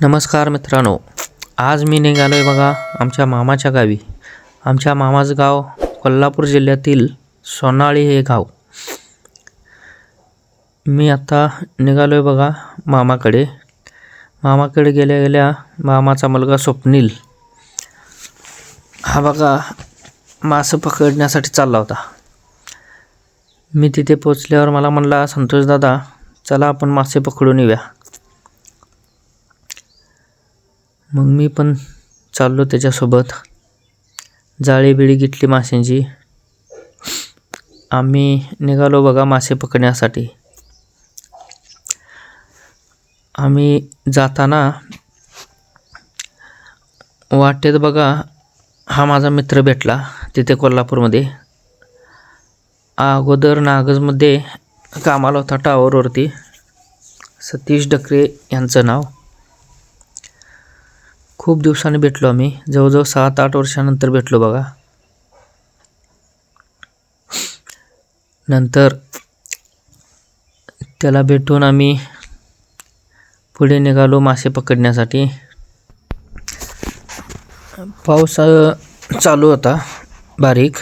नमस्कार मित्रांनो आज मी निघालो आहे बघा आमच्या मामाच्या गावी. आमच्या मामाचं गाव कोल्हापूर जिल्ह्यातील सोनाळी हे गाव. मी आता निघालो आहे बघा मामाकडे. मामाकडे गेल्या गेल्या मामाचा मुलगा स्वप्नील. हा बघा मासं पकडण्यासाठी चालला होता. मी तिथे पोचल्यावर मला म्हणला संतोष दादा चला आपण मासे पकडून येऊया. मग मी पण चाललो त्याच्यासोबत. जाळी बिळी घेतली माशांची. आम्ही निघालो बघा मासे पकडण्यासाठी. आम्ही जाताना वाटेत बघा हा माझा मित्र भेटला तिथे कोल्हापूरमध्ये. अगोदर नागजमध्ये कामाला होता टावरवरती सतीश डकरे यांचं नाव. खूप दिवसांनी भेटलो आम्ही. जवळजवळ सात आठ वर्षानंतर भेटलो बघा. नंतर त्याला भेटून आम्ही पुढे निघालो मासे पकडण्यासाठी. पाऊस चालू होता बारीक.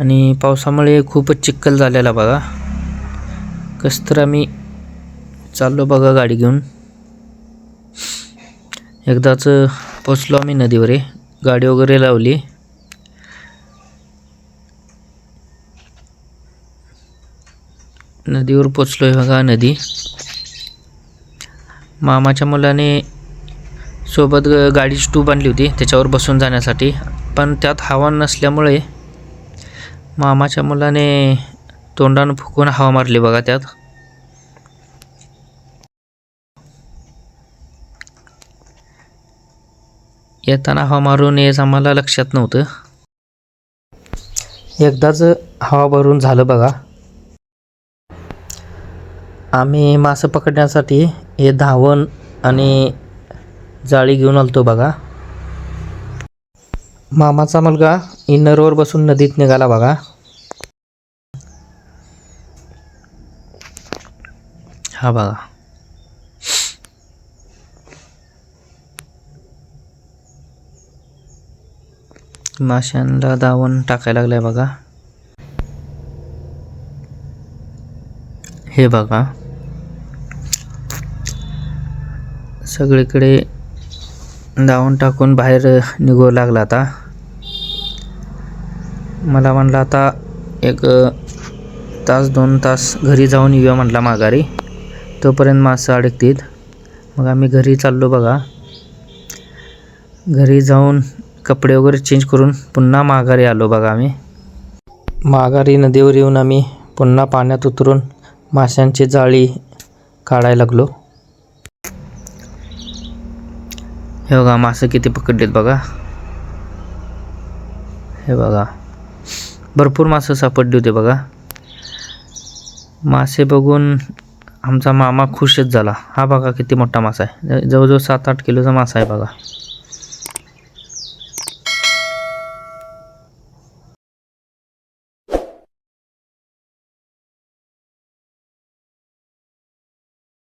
आणि पावसामुळे खूपच चिखल झालेला बघा. कसं तर आम्ही चाललो बघा गाडी घेऊन. एकदाच पोचलो आम्ही नदीवर. आहे. गाडी वगैरे लावली. नदीवर पोचलो आहे बघा नदी. मामाच्या मुलाने सोबत ग- गाडीची ट्यूब आणली होती त्याच्यावर बसून जाण्यासाठी. पण त्यात हवा नसल्यामुळे मामाच्या मुलाने तोंडानं फुकून हवा मारली बघा त्यात. येताना हवा मारून येस आम्हाला लक्षात नव्हतं. एकदाच हवा भरून झालं बघा. आम्ही मासं पकडण्यासाठी हे धावण आणि जाळी घेऊन आलतो बघा. मामाचा मुलगा इनरवर बसून नदीत निघाला बघा. हा बघा. माशांना दावण टाकायला लागलाय बघा. हे बघा. सगळीकडे दावण टाकून बाहेर निघू लागला आता. मला म्हणलं आता एक तास दोन तास घरी जाऊन येऊया म्हटला माघारी. तोपर्यंत मासं अडकतील. मग आम्ही घरी चाललो बघा. घरी जाऊन कपडे वगैरे चेंज करून पुन्हा माघारी आलो बघा आम्ही. माघारी नदीवर येऊन आम्ही पुन्हा पाण्यात उतरून माशांची जाळी काढायला लागलो. हे बघा मासे किती पकडलेत बघा. हे बघा. भरपूर मासे सापडली होते बघा. मासे बघून आमचा मामा खुशच झाला. हा बघा किती मोठा मासा आहे. जवळजवळ सात आठ किलोचा मासा आहे बघा.